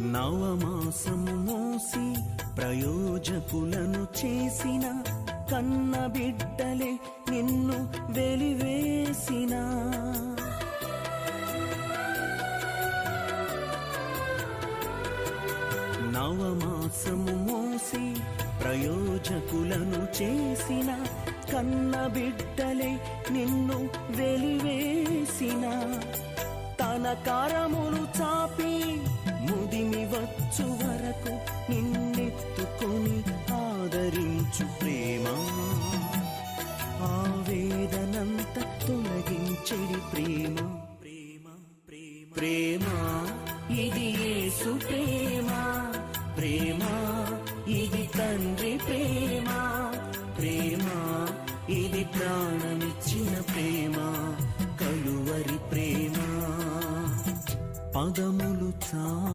నవమాసము మోసి ప్రయోజకులను చేసిన కన్న బిడ్డలే నిన్ను వెలివేసిన. నవమాసము మోసి ప్రయోజకులను చేసిన కన్న బిడ్డలే నిన్ను వెలివేసిన. తన కారములు చాపి ప్రేమ ఆవేదనంత తొలగించడి ప్రేమ ప్రేమ ప్రేమ. ప్రేమ ఇది యేసు ప్రేమ. ప్రేమ ఇది తండ్రి ప్రేమ. ప్రేమ ఇది ప్రాణమిచ్చిన ప్రేమ. కలువరి ప్రేమ. పదములు చా